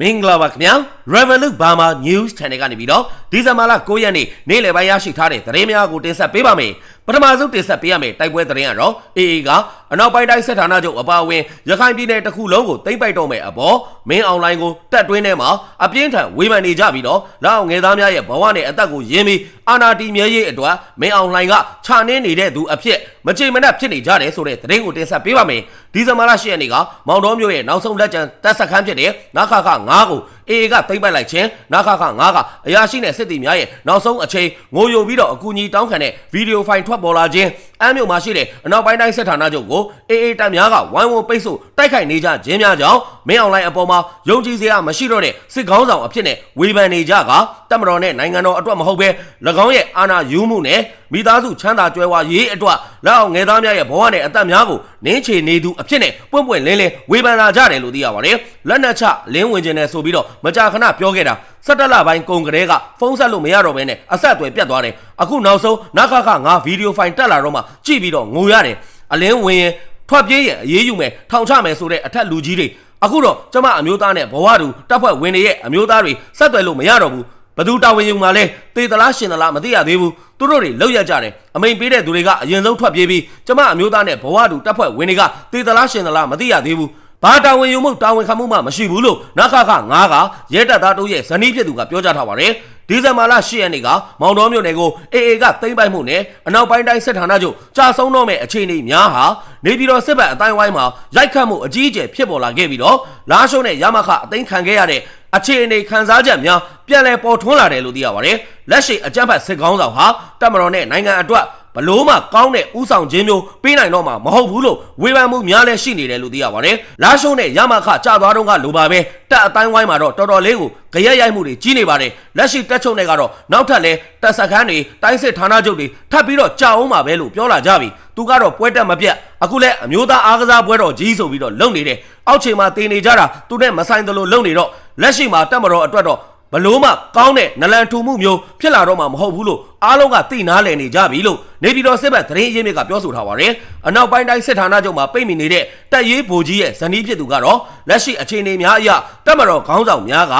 မင်္ဂလာပါခင်ဗျာ Revolut Burma News Channel ကနေပြီးတော့ဒီဇင်ဘာလ9ရက်နေ့နေ့လယ်ပိုင်းရရှိထားတဲ့သတင်းများကိုတင်ဆက်ပေးပါမယ် ပထမဆုံးတင်ဆက်ပေးရမယ့်တိုက်ပွဲသတင်းကတော့ AA ကအနောက်ပိုင်းတိုင်းစစ်ဌာနချုပ်အပါအဝင်ရခိုင်ပြည်နယ်တစ်ခုလုံးကိုသိမ်းပိုက်တော့မယ်အပေါ်မင်းအွန်လိုင်းကိုတက်တွင်းထဲမှာအပြင်းထန်ဝေဖန်နေကြပြီးတော့လောက်ငယ်သားများရဲ့ဘဝနဲ့အသက်ကိုရင်းပြီးအာနာတီမြဲရေးအတွက်မင်းအွန်လိုင်းကခြာနှင်းနေတဲ့သူအဖြစ်မကြိမ်မနက်ဖြစ်နေကြတယ်ဆိုတဲ့သတင်းကိုတင်ဆက်ပေးပါမယ်ဒီဇင်ဘာလ10ရက်နေ့ကမောင်တော်မြို့ရဲ့နောက်ဆုံးလက်ကျန်တပ်စခန်းဖြစ်တဲ့နာခခ9ကို AA ကသိမ်းပိုက်လိုက်ခြင်းနာခခ9ကအရာရှိနဲ့စစ်သည်များရဲ့နောက်ဆုံးအချိန်ငိုယိုပြီးတော့အကူအညီတောင်းခံတဲ့ဗီဒီယိုဖိုင်ထွက်ပေါ်လာခြင်းအမ်းမြို့မှာရှိတဲ့အနောက်ပိုင်းတိုင်းစစ်ဌာနချုပ်ကို AA တပ်များကဝိုင်းဝန်းပိတ်ဆို့တိုက်ခိုက်နေကြခြင်းများကြောင့်မင်းအွန်လိုင်းအပေါ်မှာယုံကြည်စရာမရှိတော့တဲ့စစ်ကောင်းဆောင်အဖြစ်နဲ့ဝေဖန်နေကြကတပ်မတော်နဲ့နိုင်ငံတော်အတွက်မဟုတ်ဘဲ၎င်းရဲ့အာဏာယူမှုနဲ့ မိသားစုချမ်းသာကြွယ်ဝရေးအတွက်လက်အောင်ငယ်သားများရဲ့ဘဝနဲ့အသက်များကိုနင်းချေနေသူအဖြစ်နဲ့ပွင့်ပွင့်လင်းလင်းဝေဖန်လာကြတယ်လို့သိရပါတယ်လက်နက်ချလင်းဝင်ခြင်းနဲ့ဆိုပြီးတော့မကြာခဏပြောခဲ့တာစက်တက်လပိုင်းကုန်ကလေးကဖုန်းဆက်လို့မရတော့ဘဲနဲ့အဆက်အသွယ်ပြတ်သွားတယ်အခုနောက်ဆုံးနခခငါဗီဒီယိုဖိုင်တက်လာတော့မှကြည့်ပြီးတော့ငိုရတယ်အလင်းဝင်ရင်ထွက်ပြေးရင်အေးအေးယူမယ်ထောင်ချမယ်ဆိုတဲ့အထက်လူကြီးတွေအခုတော့ကျမအမျိုးသားနဲ့ဘဝတူတပ်ဖွဲ့ဝင်တွေရဲ့အမျိုးသားတွေဆက်သွယ်လို့မရတော့ဘူး ဘသူတာဝန်ယူမှာလဲတေသလားရှင်သလားမသိရသေးဘူးသူတို့တွေလောက်ရကြတယ်အမိန်ပေးတဲ့သူတွေကအရင်ဆုံးထွက်ပြေးပြီးကျမအမျိုးသားနဲ့ဘဝတူတပ်ဖွဲ့ဝင်တွေကတေသလားရှင်သလားမသိရသေးဘူးဘာတာဝန်ယူမှုတာဝန်ခံမှုမှမရှိဘူးလို့နခခ9ကရဲတပ်သားတို့ရဲ့ဇနီးဖြစ်သူကပြောကြားထားပါတယ် ဒီဇင်ဘာလ10ရက်နေ့ကမောင်တော်မြို့နယ်ကို AA ကသိမ်းပိုက်မှုနဲ့အနောက်ပိုင်းတိုင်းစစ်ဌာနချုပ်ကြာဆုံးတော့မဲ့အခြေအနေများဟာနေပြည်တော်စစ်ဘက်အတိုင်းဝိုင်းမှာရိုက်ခတ်မှုအကြီးအကျယ်ဖြစ်ပေါ်လာခဲ့ပြီးတော့လာရှုံးနဲ့ရမခအသိမ်းခံခဲ့ရတဲ့အခြေအနေခံစားချက်များပြန်လည်ပေါ်ထွန်းလာတယ်လို့သိရပါတယ်လက်ရှိအကြမ်းဖက်စစ်ကောင်းဆောင်ဟာတပ်မတော်နဲ့နိုင်ငံအတွက် ဘလို့မှကောင်းတဲ့ဥဆောင်ခြင်းမျိုးပေးနိုင်တော့မှာမဟုတ်ဘူးလို့ဝေဖန်မှုများလည်းရှိနေတယ်လို့သိရပါတယ်။လာရှုံးနဲ့ရမခကြာသွားတော့ကလိုပါပဲတက်အတိုင်းဝိုင်းမှာတော့တော်တော်လေးကိုကြရက်ရိုက်မှုတွေကြီးနေပါတယ်။လက်ရှိတက်ချုံတွေကတော့နောက်ထပ်လဲတက်စခန်းတွေတိုင်းစစ်ဌာနချုပ်တွေထပ်ပြီးတော့ကြာအောင်ပါပဲလို့ပြောလာကြပြီ။သူကတော့ပွဲတက်မပြတ်အခုလဲအမျိုးသားအားကစားပွဲတော်ကြီးဆိုပြီးတော့လုံနေတယ်။အောက်ချိန်မှာတင်နေကြတာသူနဲ့မဆိုင်သလိုလုံနေတော့လက်ရှိမှာတက်မတော်အတွက်တော့ ဘလို့မှကောင်းတဲ့နလန်ထူမှုမျိုးဖြစ်လာတော့မှမဟုတ်ဘူးလို့အားလုံးကသိနာလည်နေကြပြီလို့နေပြည်တော်စစ်ဘက်သတင်းရင်းမြစ်ကပြောဆိုထားပါတယ်။အနောက်ပိုင်းတိုင်းစစ်ဌာနချုပ်မှာပိတ်မိနေတဲ့တပ်ရေးဗိုလ်ကြီးရဲ့ဇနီးဖြစ်သူကတော့လက်ရှိအခြေအနေများအရတပ်မတော်ခေါင်းဆောင်များက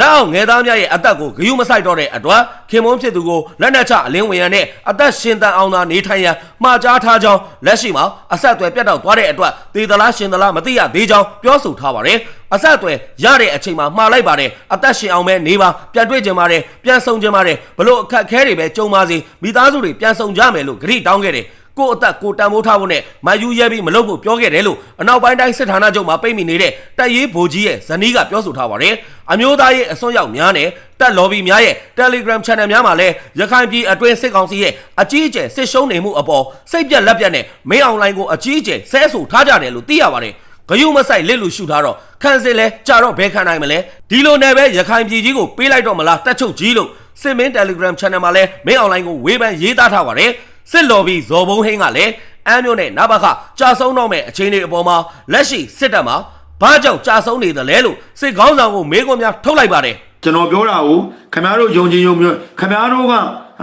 လက်အောင်ငယ်သားများရဲ့အသက်ကိုဂယုမဆိုင်တော့တဲ့အတွက်ခင်မုန်းဖြစ်သူကိုလက်နက်ချအလင်းဝင်ရနဲ့အသက်ရှင်တန်အောင်သာနေထိုင်ရန်မှာကြားထားကြောင်းလက်ရှိမှာအဆက်အသွယ်ပြတ်တောက်သွားတဲ့အတွက်သေသလားရှင်သလားမသိရသေးကြောင်းပြောဆိုထားပါတယ်အဆက်အသွယ်ရတဲ့အချိန်မှာမှားလိုက်ပါတယ်အသက်ရှင်အောင်ပဲနေပါပြန်တွေ့ကြပါတယ်ပြန်ဆုံကြပါတယ်ဘလို့အခက်ခဲတွေပဲကြုံပါစေမိသားစုတွေပြန်ဆုံကြမယ်လို့ဂရိတောင်းခဲ့တယ် ကိုအသက်ကိုတန်ဖိုးထားဖို့နဲ့မယူရဲပြီးမလုပ်ဖို့ပြောခဲ့တယ်လို့အနောက်ပိုင်းတိုင်းစစ်ဌာနချုပ်မှာပိတ်မိနေတဲ့တပ်ရေးဗိုလ်ကြီးရဲ့ဇနီးကပြောဆိုထားပါတယ်။အမျိုးသားရေးအစွန်းရောက်များနဲ့တပ်လော်ဘီများရဲ့ Telegram Channel များမှာလည်းရခိုင်ပြည်အတွင်းစစ်ကောင်စီရဲ့အကြီးအကျယ်စစ်ရှုံးနေမှုအပေါ်စိတ်ပြက်လက်ပြက်နဲ့မင်းအွန်လိုင်းကိုအကြီးအကျယ်ဆဲဆိုထားကြတယ်လို့သိရပါတယ်။ဂယုမဆိုင်လက်လူရှုထားတော့ခန်းစစ်လဲကြာတော့ဘဲခံနိုင်မလဲဒီလိုနဲ့ပဲရခိုင်ပြည်ကြီးကိုပေးလိုက်တော့မလားတက်ချုပ်ကြီးလို့စစ်မင်း Telegram Channel မှာလဲမင်းအွန်လိုင်းကိုဝေဖန်ရေးသားထားပါတယ်။ စစ်လော်ဘီဇော်ဘုံဟင်းကလည်းအမ်းမြို့နဲ့နဘခကြာဆုံးတော့မဲ့အခြေအနေအပေါ်မှာလက်ရှိစစ်တပ်မှာဘာကြောင့်ကြာဆုံးနေသလဲလို့စစ်ကောင်းဆောင်ကိုမေးခွန်းများထုတ်လိုက်ပါတယ်ကျွန်တော်ပြောတာကိုခင်ဗျားတို့ယုံကြည်ယုံမျိုးခင်ဗျားတို့က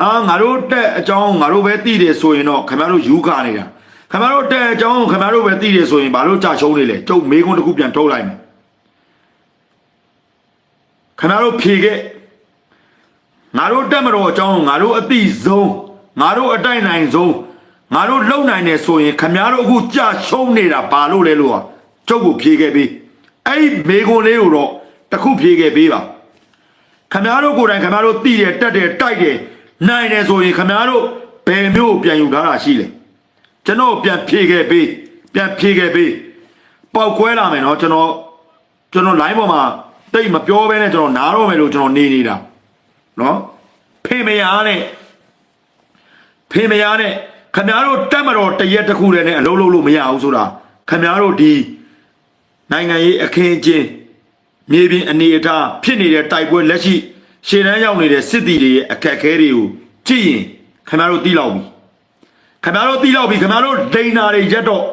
အာငါတို့တက်အကြောင်းငါတို့ပဲသိတယ်ဆိုရင်တော့ခင်ဗျားတို့ယူကာနေတာခင်ဗျားတို့တက်အကြောင်းခင်ဗျားတို့ပဲသိတယ်ဆိုရင်ဘာလို့ကြာရှုံးနေလဲကျုပ်မေးခွန်းတစ်ခုပြန်ထုတ်လိုက်မယ်ခင်ဗျားတို့ဖြေခဲ့ငါတို့တက်မတော်အကြောင်းငါတို့အတိဆုံး ငါတို့အတိုက်နိုင်ဆုံးငါတို့လုံနိုင်တယ်ဆိုရင်ခင်ဗျားတို့အခုကြာရှုံးနေတာဘာလို့လဲလို့ကျုပ်ကိုဖြေခဲ့ပြီအဲ့ဒီမေခွန်းလေးကိုတော့တစ်ခုဖြေခဲ့ပေးပါခမားတို့ကိုယ်တိုင်ခမားတို့တိတယ်တက်တယ်တိုက်တယ်နိုင်တယ်ဆိုရင်ခမားတို့ဘယ်မျိုးပြန်ယူထားတာရှိလဲကျွန်တော်ပြန်ဖြေခဲ့ပေးပြန်ဖြေခဲ့ပေးပေါက်ကွဲလာမယ်နော်ကျွန်တော်ကျွန်တော် line ပေါ်မှာတိတ်မပြောဘဲနဲ့ကျွန်တော်နားတော့မယ်လို့ကျွန်တော်နေနေတာနော်ဖေမယားနဲ့ ဖေမယားနဲ့ခမားတို့တက်မတော်တရက်တစ်ခုတည်းနဲ့အလုံးလုံးလို့မရဘူးဆိုတာခမားတို့ဒီနိုင်ငံရေးအခင်းအကျင်းမြေပြင်အနေအထားဖြစ်နေတဲ့တိုက်ပွဲလက်ရှိရှေ့တန်းရောက်နေတဲ့စစ်တီတွေရဲ့အခက်အခဲတွေကိုကြည့်ရင်ခင်ဗျားတို့သိလောက်ပြီခင်ဗျားတို့သိလောက်ပြီခင်ဗျားတို့ဒိန်နာတွေရက်တော့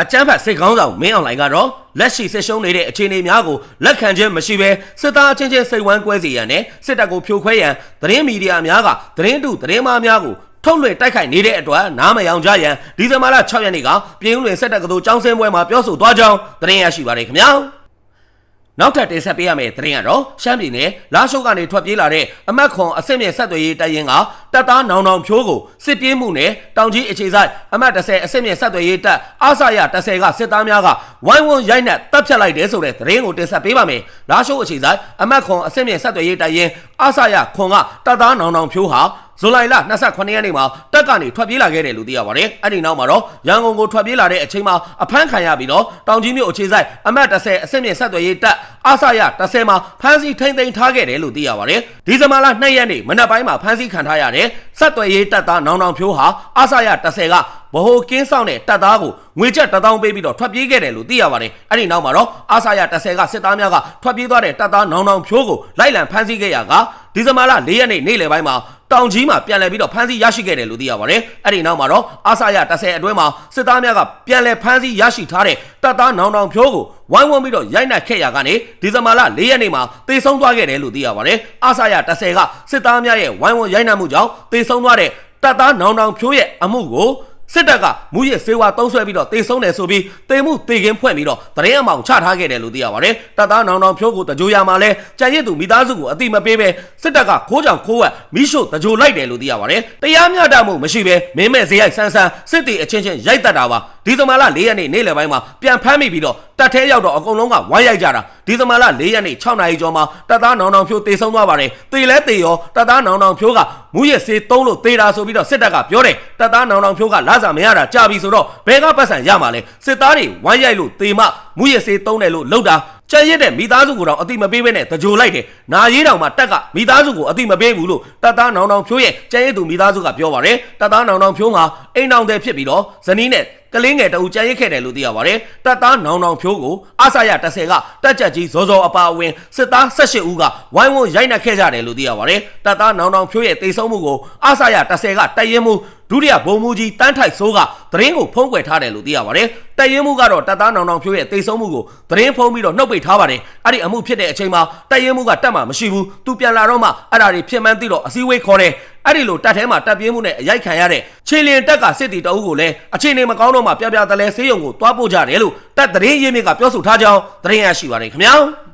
အကြမ်းဖက်စစ်ကောင်းဆောင်မင်းအွန်လိုင်းကတော့လက်ရှိစစ်ရှုံးနေတဲ့အခြေအနေများကိုလက်ခံခြင်းမရှိဘဲစစ်သားချင်းချင်းစိတ်ဝမ်းကွဲစေရန်နဲ့စစ်တပ်ကိုဖြိုခွဲရန်သတင်းမီဒီယာများကသတင်းတုသတင်းမှားများကို ထုတ်လွှင့်တိုက်ခိုက်နေတဲ့အတွက်နားမယောင်ကြရန်ဒီဇင်ဘာလ6ရက်နေ့ကပြည်ဦးလွင်စစ်တပ်ကတော်ចောင်းစင်းပွဲမှာပြောဆိုသွားကြောင်းသတင်းရရှိပါရခင်ဗျာနောက်ထပ်တင်ဆက်ပေးရမယ့်သတင်းကတော့ရှမ်းပြည်နယ်လာရှိုးကနေထွက်ပြေးလာတဲ့အမတ်ခွန်အစစ်မြင့်ဆက်သွယ်ရေးတပ်ရင်းကတပ်သားနောင်နောင်ဖြိုးကိုစစ်ပြေးမှုနဲ့တောင်ကြီးအခြေဆိုင်အမတ်30အစစ်မြင့်ဆက်သွယ်ရေးတပ်အားဆရ30ကစစ်သားများကဝိုင်းဝန်းရိုက်နှက်တပ်ဖြတ်လိုက်တယ်ဆိုတဲ့သတင်းကိုတင်ဆက်ပေးပါမယ်။လာရှိုးအခြေဆိုင်အမတ်ခွန်အစစ်မြင့်ဆက်သွယ်ရေးတပ်ရင်းအားဆရခွန်ကတပ်သားနောင်နောင်ဖြိုးဟာ ဇူလိုင်လ28ရက်နေ့မှာတက်ကနေထွက်ပြေးလာခဲ့တယ်လို့သိရပါတယ်။အဲ့ဒီနောက်မှာတော့ရန်ကုန်ကိုထွက်ပြေးလာတဲ့အချိန်မှာအဖမ်းခံရပြီးတော့တောင်ကြီးမြို့အခြေဆိုင်အမတ်30အစစ်မြင့်ဆက်သွယ်ရေးတပ် အားဆရ30မှာဖမ်းဆီးထိန်းသိမ်းထားခဲ့တယ်လို့သိရပါတယ်။ဒီဇင်ဘာလ2ရက်နေ့မနက်ပိုင်းမှာဖမ်းဆီးခံထားရတဲ့ဆက်သွယ်ရေးတပ်သားနောင်နောင်ဖြိုးဟာအားဆရ30ကဗဟိုကင်းဆောင်တဲ့တပ်သားကိုငွေချက်1000ပေးပြီးတော့ထွက်ပြေးခဲ့တယ်လို့သိရပါတယ်။အဲ့ဒီနောက်မှာတော့အားဆရ30ကစစ်သားများကထွက်ပြေးသွားတဲ့တပ်သားနောင်နောင်ဖြိုးကိုလိုက်လံဖမ်းဆီးခဲ့ရကဒီဇင်ဘာလ4ရက်နေ့နေ့လယ်ပိုင်းမှာတောင်ကြီးမှာပြန်လည်ပြီးတော့ဖမ်းဆီးရရှိခဲ့တယ်လို့သိရပါတယ်။အဲ့ဒီနောက်မှာတော့အားဆရ30အတွင်းမှာစစ်သားများကပြန်လည်ဖမ်းဆီးရရှိထားတဲ့တပ်သားနောင်နောင်ဖြိုးကိုဝိုင်းဝန်းပြီးတော့ရိုက်နှက်ခဲ့ရကနေဒီဇင်ဘာလ4ရက်နေ့မှာတေဆုံးသွားခဲ့တယ်လို့သိရပါတယ်။အားဆရ30ကစစ်သားများရဲ့ဝိုင်းဝန်းရိုက်နှက်မှုကြောင့်တေဆုံးသွားတဲ့တပ်သားနောင်နောင်ဖြိုးရဲ့အမှုကိုစစ်တပ်ကမူရစ်စေဝါတုံးဆွဲပြီးတော့တေဆုံးတယ်ဆိုပြီးတေမှုတေကင်းဖွင့်ပြီးတော့တရင်အမောင်ချထားခဲ့တယ်လို့သိရပါတယ်။တပ်သားနောင်နောင်ဖြိုးကိုတကြိုရမှာလဲကြံရစ်သူမိသားစုကိုအတိမပေးပဲစစ်တပ်ကခိုးကြောင်ခိုးဝက်မိရှို့တကြိုလိုက်တယ်လို့သိရပါတယ်။တရားမျှတမှုမရှိပဲမင်းမဲ့ဇေယိုက်ဆန်းဆန်းစစ်တီအချင်းချင်းရိုက်တက်တာပါ။ ဒီသမားလ၄ရက်နေ့နေ့လယ်ပိုင်းမှာပြန်ဖမ်းမိပြီးတော့တပ်ထဲရောက်တော့အကုန်လုံးကဝိုင်းရိုက်ကြတာဒီသမားလ၄ရက်နေ့6နာရီကျော်မှာတပ်သားနောင်နောင်ဖြိုးတေဆုံးသွားပါတယ်။တေလဲတေရောတပ်သားနောင်နောင်ဖြိုးကမူရစ်စေးသုံးလို့တေတာဆိုပြီးတော့စစ်တပ်ကပြောတယ်တပ်သားနောင်နောင်ဖြိုးကလာစာမရတာကြာပြီဆိုတော့ဘယ်ကပတ်စံရမှာလဲစစ်သားတွေဝိုင်းရိုက်လို့တေမမူရစ်စေးသုံးတယ်လို့လောက်တာကြံရစ်တဲ့မိသားစုကိုတော့အတိမပေးဘဲနဲ့တကြိုလိုက်တယ်။နာရေးတောင်မှတက်ကမိသားစုကိုအတိမပေးဘူးလို့တပ်သားနောင်နောင်ဖြိုးရဲ့ကြံရစ်သူမိသားစုကပြောပါတယ်။တပ်သားနောင်နောင်ဖြိုးမှာအိမ်တောင်တဲ့ဖြစ်ပြီးတော့ဇနီးနဲ့ ကလင်းငယ်တအူကြံရစ်ခဲ့တယ်လို့သိရပါတယ်။တပ်သားနောင်နောင်ဖြိုးကိုအဆရ30ကတက်ကြက်ကြီးဇော်ဇော်အပါအဝင်စစ်သား18ဦးကဝိုင်းဝန်းရိုက်နှက်ခဲ့ကြတယ်လို့သိရပါတယ်။တပ်သားနောင်နောင်ဖြိုးရဲ့တိတ်ဆုံးမှုကိုအဆရ30ကတိုက်ရင်မှုဒုတိယဘုံမူကြီးတန်းထိုက်ဆိုးကသတင်းကိုဖုံးကွယ်ထားတယ်လို့သိရပါတယ်။တိုက်ရင်မှုကတော့တပ်သားနောင်နောင်ဖြိုးရဲ့တိတ်ဆုံးမှုကိုသတင်းဖုံးပြီးတော့နှုတ်ပိတ်ထားပါတယ်။အဲ့ဒီအမှုဖြစ်တဲ့အချိန်မှာတိုက်ရင်မှုကတက်မှမရှိဘူး။သူပြန်လာတော့မှအဲ့ဒါတွေဖြစ်မှန်းသိတော့အစည်းအဝေးခေါ်တယ်။အဲ့ဒီလိုတက်ထဲမှာတက်ပြင်းမှုနဲ့အရိုက်ခံရတဲ့ခြေလင်တက်ကစစ်တီတအုပ်ကိုလည်းအခြေအနေမကောင်းတော့မှပြပြတလဲဆေးရုံကိုတွားပို့ကြတယ်လို့တက်သတင်းရင်းမြစ်ကပြောဆိုထားကြောင်းသတင်းရရှိပါတယ်ခင်ဗျာ။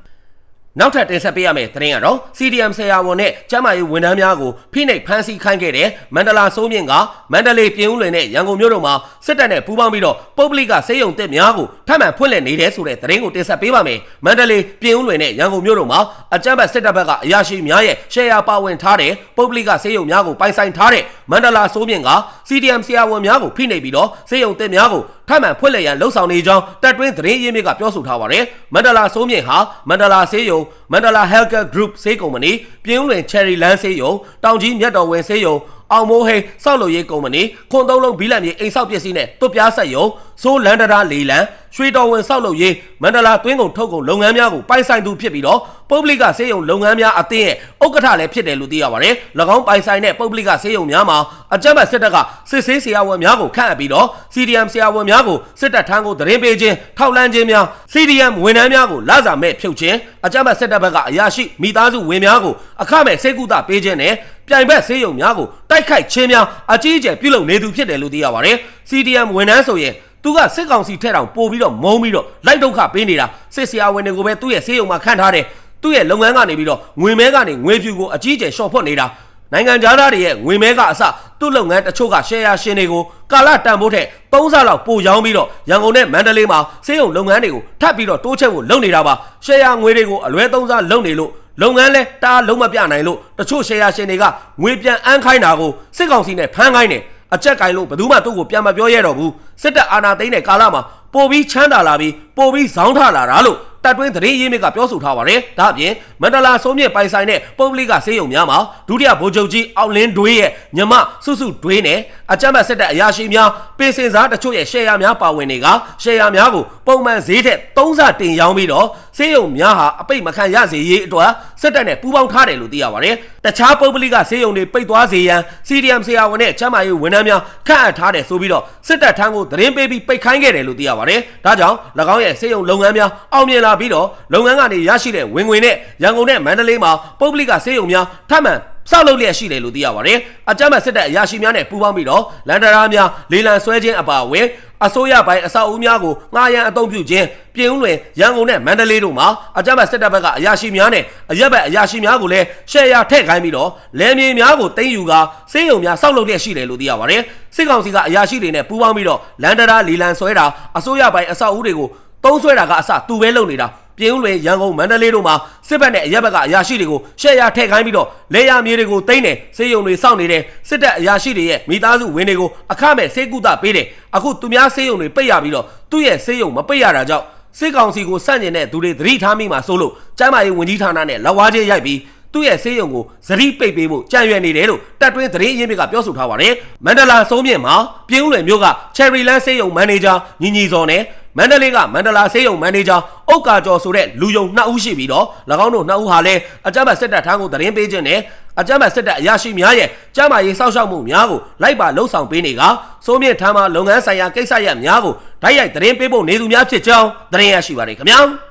နောက်ထပ်တင်ဆက်ပေးရမယ့်သတင်းကတော့ CDM ဆရာဝန်နဲ့ကျန်းမာရေးဝန်ထမ်းများကိုဖိနှိပ်ဖမ်းဆီးခိုင်းခဲ့တဲ့မန္တလာစိုးမြင့်ကမန္တလေးပြည်ဦးလွင်နဲ့ရန်ကုန်မြို့တို့မှာစစ်တပ်နဲ့ပူးပေါင်းပြီးတော့ပုဂ္ဂလိကစေယုံတက်များကိုထပ်မံဖွင့်လှစ်နေတယ်ဆိုတဲ့သတင်းကိုတင်ဆက်ပေးပါမယ်။မန္တလေးပြည်ဦးလွင်နဲ့ရန်ကုန်မြို့တို့မှာအကြမ်းဖက်စစ်တပ်ဘက်ကအရာရှိများရဲ့ရှယ်ယာပါဝင်ထားတဲ့ပုဂ္ဂလိကစေယုံများကိုပိုင်ဆိုင်ထားတဲ့မန္တလာစိုးမြင့်က CDM ဆရာဝန်များကိုဖိနှိပ်ပြီးတော့စေယုံတက်များကို ထပ်မံဖွင့်လှစ်ရန်လှုံ့ဆော်နေကြောင်းတပ်တွင်းသတင်းရင်းမြစ်ကပြောဆိုထားပါတယ်။မန္တလာစိုးမြင့်ဟာမန္တလာစေယုံမန္တလာ Healthcare Group ဆေးကုမ္ပဏီပြင်းဦးလွင် Cherry Land ဆေးရုံတောင်ကြီးမြတ်တော်ဝင်ဆေးရုံ အောင်မိုးဟိန်းစောက်လို့ရေးကုမ္ပဏီခွန်သုံးလုံးဘီလန်မြေအိမ်ဆောက်ပစ္စည်းနဲ့တွတ်ပြားဆက်ရုံစိုးလန်ဒရာလီလန်ရွှေတော်ဝင်စောက်လို့ရေးမန္တလာတွင်းကုန်ထုတ်ကုန်လုပ်ငန်းများကိုပိုင်ဆိုင်သူဖြစ်ပြီးတော့ပုဂ္ဂလိကဆေးရုံလုပ်ငန်းများအသင်းရဲ့ဥက္ကဋ္ဌလည်းဖြစ်တယ်လို့သိရပါတယ်။၎င်းပိုင်ဆိုင်တဲ့ပုဂ္ဂလိကဆေးရုံများမှာအကြမ်းဖက်စစ်တပ်ကစစ်ဆေးဆရာဝန်များကိုခန့်အပ်ပြီးတော့ CDM ဆရာဝန်များကိုစစ်တပ်ထမ်းကိုသတင်းပေးခြင်းထောက်လှမ်းခြင်းများ CDM ဝန်ထမ်းများကိုလစာမဲ့ဖြုတ်ခြင်းအကြမ်းဖက်စစ်တပ်ဘက်ကအရာရှိမိသားစုဝင်များကိုအခမဲ့စေကူတာပေးခြင်းနဲ့ ပြိုင်ဘက်ဆေးရုံများကိုတိုက်ခိုက်ခြင်းများအကြီးအကျယ်ပြုလုပ်နေသူဖြစ်တယ်လို့သိရပါတယ်။ CDM ဝန်ထမ်းဆိုရင်သူကစစ်ကောင်စီထဲတောင်ပို့ပြီးတော့မုံပြီးတော့လိုက်ဒုက္ခပေးနေတာစစ်ဆရာဝန်တွေကိုပဲသူ့ရဲ့ဆေးရုံမှာခန့်ထားတယ်သူ့ရဲ့လုပ်ငန်းကနေပြီးတော့ငွေမဲကနေငွေဖြူကိုအကြီးအကျယ်ရှော့ဖွက်နေတာနိုင်ငံသားတွေရဲ့ငွေမဲကအစသူ့လုပ်ငန်းတချို့ကရှယ်ယာရှင်တွေကိုကာလတန်ဖိုးထက်3ဆလောက်ပိုရောင်းပြီးတော့ရန်ကုန်နဲ့မန္တလေးမှာဆေးရုံလုပ်ငန်းတွေကိုထပ်ပြီးတော့တိုးချဲ့ဖို့လုပ်နေတာပါရှယ်ယာငွေတွေကိုအလွဲသုံးစားလုပ်နေလို့ လုပ်ငန်းလဲတားလုံးမပြနိုင်လို့တချို့ရှယ်ယာရှင်တွေကငွေပြန်အန်းခိုင်းတာကိုစစ်ကောင်စီနဲ့ဖမ်းခိုင်းတယ်အကြက်ကင်လို့ဘယ်သူမှသူ့ကိုပြန်မပြောရတော့ဘူးစစ်တပ်အာဏာသိမ်းတဲ့ကာလမှာပိုပြီးချမ်းသာလာပြီးပိုပြီးဇောင်းထလာတာလို့တပ်တွင်းသတင်းရင်းမြစ်ကပြောဆိုထားပါတယ်။ဒါအပြင်မန္တလာစိုးမြင့်ပိုင်ဆိုင်တဲ့ပုဂ္ဂလိကဆေးရုံများမှာဒုတိယဗိုလ်ချုပ်ကြီးအောင်လင်းဒွေးရဲ့ညီမစုစုဒွေးနဲ့အကြမ်းဖက်စစ်တပ်အရာရှိများပင်စင်စားတချို့ရဲ့ရှယ်ယာများပါဝင်တွေကရှယ်ယာများကိုပုံမှန်ဈေးထက်3ဆတင်ရောင်းပြီးတော့ ဆေးရုံများဟာအပိတ်မခံရစေရေးအတွက်စစ်တပ်နဲ့ပူးပေါင်းထားတယ်လို့သိရပါတယ်။တခြားပုဂ္ဂလိကဆေးရုံတွေပိတ်သွားစေရန် CDM ဆရာဝန်နဲ့ချမ်းမာရေးဝန်ထမ်းများခန့်အပ်ထားတယ်ဆိုပြီးတော့စစ်တပ်ထမ်းကိုသတင်းပေးပြီးပိတ်ခိုင်းခဲ့တယ်လို့သိရပါတယ်။ဒါကြောင့်၎င်းရဲ့ဆေးရုံလုပ်ငန်းများအောင်မြင်လာပြီးတော့လုပ်ငန်းကနေရရှိတဲ့ဝင်ငွေနဲ့ရန်ကုန်နဲ့မန္တလေးမှာပုဂ္ဂလိကဆေးရုံများထပ်မံ စောက်လုပ်လျက်ရှိတယ်လို့သိရပါတယ်အကြမ်းဖက်စစ်တပ်အရာရှိများနဲ့ပူးပေါင်းပြီးတော့လန်ဒရာများလေလံဆွဲခြင်းအပါအဝင်အစိုးရပိုင်းအဆောက်အဦများကိုငှားရမ်းအသုံးပြုခြင်းပြည်ဦးလွင်ရန်ကုန်နဲ့မန္တလေးတို့မှာအကြမ်းဖက်စစ်တပ်ဘက်ကအရာရှိများနဲ့အရက်ဘက်အရာရှိများကိုလည်းရှယ်ယာထည့်ခိုင်းပြီးတော့လမ်းမြေများကိုတင်ယူကာစေးရုံများစောက်လုပ်လျက်ရှိတယ်လို့သိရပါတယ်စစ်ကောင်စီကအရာရှိတွေနဲ့ပူးပေါင်းပြီးတော့လန်ဒရာလေလံဆွဲတာအစိုးရပိုင်းအဆောက်အဦတွေကိုတုံးဆွဲတာကအစသူပဲလုပ်နေတာ ပြည်ဦးလွင်ရန်ကုန်မန္တလေးတို့မှာစစ်ဘက်နဲ့အရက်ဘက်ကအရာရှိတွေကိုရှယ်ယာထည့်ခိုင်းပြီးတော့လေယာမြေတွေကိုတိမ့်တယ်စေယုံတွေစောင့်နေတယ်စစ်တပ်အရာရှိတွေရဲ့မိသားစုဝင်တွေကိုအခမဲ့စေကုသပေးတယ်အခုသူများစေယုံတွေပိတ်ရပြီးတော့သူ့ရဲ့စေယုံမပိတ်ရတာကြောင့်စစ်ကောင်စီကိုစန့်ကျင်တဲ့သူတွေသတိထားမိမှာစိုးလို့ကျမ်းမာရေးဝန်ကြီးဌာနနဲ့လက်ဝါးချင်းရိုက်ပြီးသူ့ရဲ့စေယုံကိုဇရိပိတ်ပေးဖို့ကြံရွယ်နေတယ်လို့တပ်တွင်းသတင်းရင်းမြစ်ကပြောဆိုထားပါတယ်မန္တလာစုံးမြင့်မှာပြင်းဦးလွယ်မြို့က Cherry Land စေယုံမန်နေဂျာညီညီစော်နဲ့ မန္တလေးကမန္တလာစေယုံမန်နေဂျာအုတ်ကာကျော်ဆိုတဲ့လူယုံနှစ်ဦးရှိပြီးတော့၎င်းတို့နှစ်ဦးဟာလည်းအကြမ်းဖက်စစ်တပ်ထမ်းကိုသတင်းပေးခြင်းနဲ့အကြမ်းဖက်စစ်တပ်အရာရှိများရဲ့ကျမ်းမာရေးစောင့်ရှောက်မှုများကိုလိုက်ပါလှုပ်ဆောင်ပေးနေကစိုးမြင့်ထမ်းမှလုပ်ငန်းဆိုင်ရာကိစ္စရပ်များကိုဓာတ်ရိုက်သတင်းပေးဖို့နေသူများဖြစ်ကြောင်းသတင်းရရှိပါတယ်ခင်ဗျာ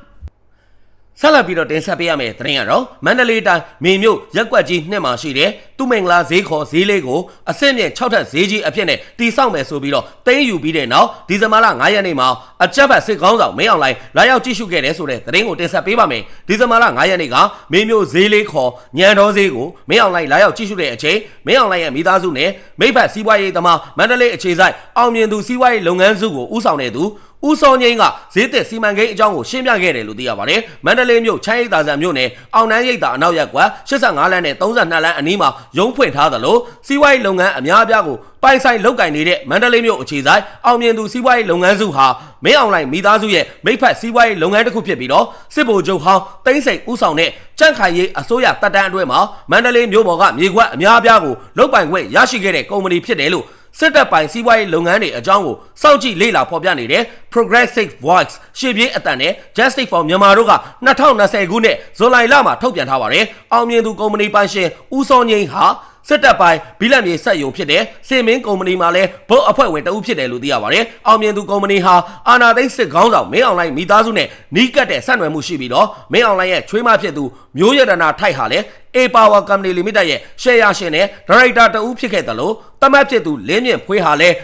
ဆက်လက်ပြီးတော့တင်ဆက်ပေးရမယ့်သတင်းကတော့မန္တလေးတိုင်းမေမြို့ရက်ကွက်ကြီးနှစ်မှာရှိတဲ့သူမင်္ဂလာဈေးခေါ်ဈေးလေးကိုအဆင့်မြင့်6ထပ်ဈေးကြီးအဖြစ်နဲ့တီဆောက်မယ်ဆိုပြီးတော့တင်းယူပြီးတဲ့နောက်ဒီဇင်ဘာလ9ရက်နေ့မှာအကြက်ဖက်စစ်ကောင်းဆောင်မင်းအောင်လှိုင်လာရောက်ကြည့်ရှုခဲ့တယ်ဆိုတဲ့သတင်းကိုတင်ဆက်ပေးပါမယ်ဒီဇင်ဘာလ9ရက်နေ့ကမေမြို့ဈေးလေးခေါ်ညံတော်ဈေးကိုမင်းအောင်လှိုင်လာရောက်ကြည့်ရှုတဲ့အချိန်မင်းအောင်လှိုင်ရဲ့မိသားစုနဲ့မိဘစီးပွားရေးသမားမန္တလေးအခြေစိုက်အောင်မြင်သူစီးပွားရေးလုပ်ငန်းစုကိုဦးဆောင်တဲ့သူ ဦးစောငိမ့်ကဈေးသက်စီမံကိန်းအကြောင်းကိုရှင်းပြခဲ့တယ်လို့သိရပါတယ်။မန္တလေးမြို့ချမ်းရိပ်သာဆန်မြို့နယ်အောင်နန်းရိပ်သာအနောက်ရပ်ကွက်85လမ်းနဲ့32လမ်းအနီးမှာရုံးဖွင့်ထားသလိုစီးပွားရေးလုပ်ငန်းအများအပြားကိုပိုင်ဆိုင်လုပ်ကင်နေတဲ့မန္တလေးမြို့အခြေဆိုင်အောင်မြင်သူစီးပွားရေးလုပ်ငန်းစုဟာမင်းအောင်လှိုင်မိသားစုရဲ့မိဖက်စီးပွားရေးလုပ်ငန်းတစ်ခုဖြစ်ပြီးတော့စစ်ဗိုလ်ချုပ်ဟောင်းတိမ့်စိန်ဦးဆောင်တဲ့ကြန့်ခိုင်ရေးအစိုးရတပ်တန်းအတွင်းမှာမန္တလေးမြို့ပေါ်ကမြေကွက်အများအပြားကိုလုတ်ပိုင်ခွင့်ရရှိခဲ့တဲ့ကုမ္ပဏီဖြစ်တယ်လို့ စစ်တပ်ပိုင်စီးပွားရေးလုပ်ငန်းတွေအကြောင်းကိုစောင့်ကြည့်လေ့လာဖော်ပြနေတဲ့ Progressive Voice ရှေ့ပြေးအတန်နဲ့ Justice for Myanmar တို့က2020ခုနှစ်ဇွန်လလမှာထုတ်ပြန်ထားပါတယ်။အောင်မြင်သူကုမ္ပဏီပိုင်ရှင်ဦးစောငိမ့်ဟာ စစ်တပ်ပိုင်းဘီလက်မြေဆက်ယုံဖြစ်တဲ့စင်မင်းကုမ္ပဏီမှာလည်းဘုတ်အဖွဲ့ဝင်တဦးဖြစ်တယ်လို့သိရပါတယ်။အောင်မြင်သူကုမ္ပဏီဟာအာနာသိန်းစစ်ခေါင်းဆောင်မင်းအောင်လှိုင်မိသားစုနဲ့နီးကပ်တဲ့ဆက်နွယ်မှုရှိပြီးတော့မင်းအောင်လှိုင်ရဲ့ချွေးမဖြစ်သူမျိုးရတနာထိုက်ဟာလည်း A Power Company Limited ရဲ့ရှယ်ယာရှင်နဲ့ဒါရိုက်တာတဦးဖြစ်ခဲ့တယ်လို့တမတ်ဖြစ်သူလင်းမြင့်ဖွေးဟာလည်း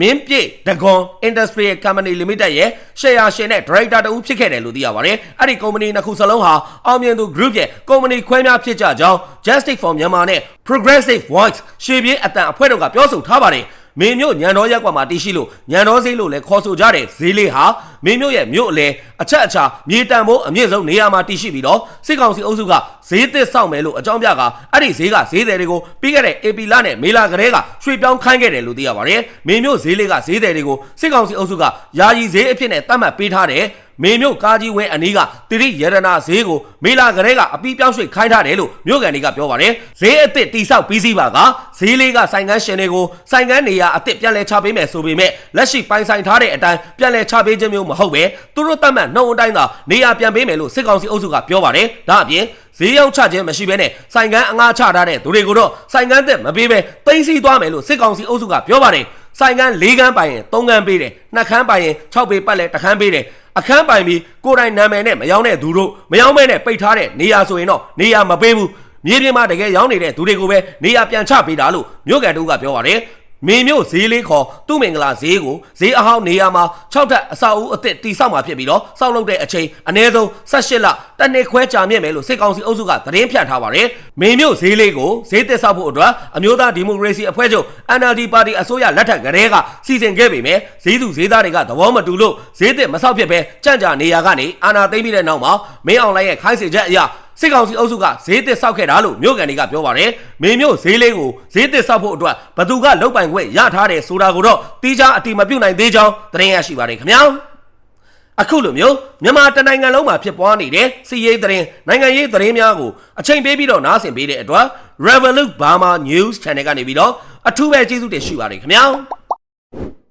မင်းပြည့်ဒဂွန် Industrial Company Limited ရဲ့ရှယ်ယာရှင်နဲ့ဒါရိုက်တာတဦးဖြစ်ခဲ့တယ်လို့သိရပါတယ်။အဲ့ဒီကုမ္ပဏီနှစ်ခုစလုံးဟာအောင်မြင်သူ group ရဲ့ကုမ္ပဏီခွဲများဖြစ်ကြကြောင်း Justice for Myanmar နဲ့ Progressive Voice ရှေ့ပြေးအတန်အဖွဲ့တို့ကပြောဆိုထားပါတယ်။မင်းမြို့ညံတော်ရက်ကွက်မှာတည်ရှိလို့ညံတော်ဈေးလို့လည်းခေါ်ဆိုကြတဲ့ဈေးလေးဟာ မင်းမြို့ရဲ့မြို့အလဲအချက်အချာမြေတံမိုးအမြင့်ဆုံးနေရာမှာတည်ရှိပြီးတော့စစ်ကောင်စီအုပ်စုကဈေးသစ်ဆောက်မယ်လို့အကြောင်းပြကအဲ့ဒီဈေးကဈေးတယ်တွေကိုပြီးခဲ့တဲ့ AP လနဲ့မေလာကလေးကရွှေ့ပြောင်းခိုင်းခဲ့တယ်လို့သိရပါတယ်။မင်းမြို့ဈေးလေးကဈေးတယ်တွေကိုစစ်ကောင်စီအုပ်စုကယာယီဈေးအဖြစ်နဲ့သတ်မှတ်ပေးထားတယ်။မေမြို့ကားကြီးဝင်းအနီးကတိရိရတနာဈေးကိုမေလာကလေးကအပီးပြောင်းရွှေ့ခိုင်းထားတယ်လို့မြို့ကန်တွေကပြောပါတယ်ဈေးအစ်စ်တိဆောက်ပြီးစီးပါကဈေးလေးကဆိုင်ကန်းရှင်တွေကိုဆိုင်ကန်းနေရာအစ်စ်ပြန်လဲချပေးမယ်ဆိုပေမဲ့လက်ရှိပိုင်ဆိုင်ထားတဲ့အတိုင်းပြန်လဲချပေးခြင်းမျိုးမဟုတ်ပဲသူတို့တတ်မှတ်နှုံအတိုင်းသာနေရာပြန်ပေးမယ်လို့စစ်ကောင်စီအုပ်စုကပြောပါတယ်ဒါအပြင်ဈေးရောက်ချခြင်းမရှိဘဲနဲ့ဆိုင်ကန်းအငှားချထားတဲ့သူတွေကိုတော့ဆိုင်ကန်းသက်မပေးဘဲသိမ်းဆည်းသွားမယ်လို့စစ်ကောင်စီအုပ်စုကပြောပါတယ်ဆိုင်ကန်း၄ကန်းပိုင်ရင်၃ကန်းပေးတယ်နှစ်ခန်းပိုင်ရင်၆ပေပတ်လဲတစ်ခန်းပေးတယ်အခန်းပိုင်ပြီးကိုယ်တိုင်နာမည်နဲ့မယောင်းတဲ့သူတို့မယောင်းမဲနဲ့ပိတ်ထားတဲ့နေရာဆိုရင်တော့နေရာမပေးဘူးမြေပြင်မှာတကယ်ရောင်းနေတဲ့သူတွေကိုပဲနေရာပြန်ချပေးတာလို့မြို့ကန်တို့ကပြောပါတယ် မင်းမျိုးဈေးလေးခေါ်သူ့မင်္ဂလာဈေးကိုဈေးအဟောင်းနေရာမှာ6တက်အစာအုပ်အစ်စ်တီဆောက်မှာဖြစ်ပြီးတော့စောက်လုပ်တဲ့အချိန်အနည်းဆုံး18လတစ်နှစ်ခွဲကြာမြင့်မယ်လို့စစ်ကောင်စီအုပ်စုကသတင်းဖြန့်ထားပါတယ်။မင်းမျိုးဈေးလေးကိုဈေးသစ်ဆောက်ဖို့အတွက်အမျိုးသားဒီမိုကရေစီအဖွဲ့ချုပ် NLD ပါတီအစိုးရလက်ထက်ကလေးကစီစဉ်ခဲ့ပေမဲ့ဈေးသူဈေးသားတွေကသဘောမတူလို့ဈေးသစ်မဆောက်ဖြစ်ပဲကြန့်ကြာနေရကနေအာဏာသိမ်းပြီးတဲ့နောက်မှာမင်းအောင်လှိုင်ရဲ့ခိုင်းစေချက်အရ စစ်ကောင်စီအုပ်စုကဈေးသစ်ဆောက်ခဲ့တာလို့မြို့ကန်တွေကပြောပါတယ်။မင်းမျိုးဈေးလေးကိုဈေးသစ်ဆောက်ဖို့အတွက်ဘသူကလုတ်ပိုင်ခွင့်ရထားတယ်ဆိုတာကိုတော့တီးခြားအတိမပြုတ်နိုင်သေးကြောင်းသတင်းရရှိပါတယ်ခင်ဗျာ။အခုလိုမျိုးမြန်မာတနိုင်ငံလုံးမှာဖြစ်ပွားနေတဲ့စီးရေးသတင်းနိုင်ငံရေးသတင်းများကိုအချိန်ပေးပြီးတော့နားဆင်ပေးတဲ့အတွက် Revolut Burma News Channel ကနေပြီးတော့အထူးပဲကျေးဇူးတင်ရှိပါတယ်ခင်ဗျာ။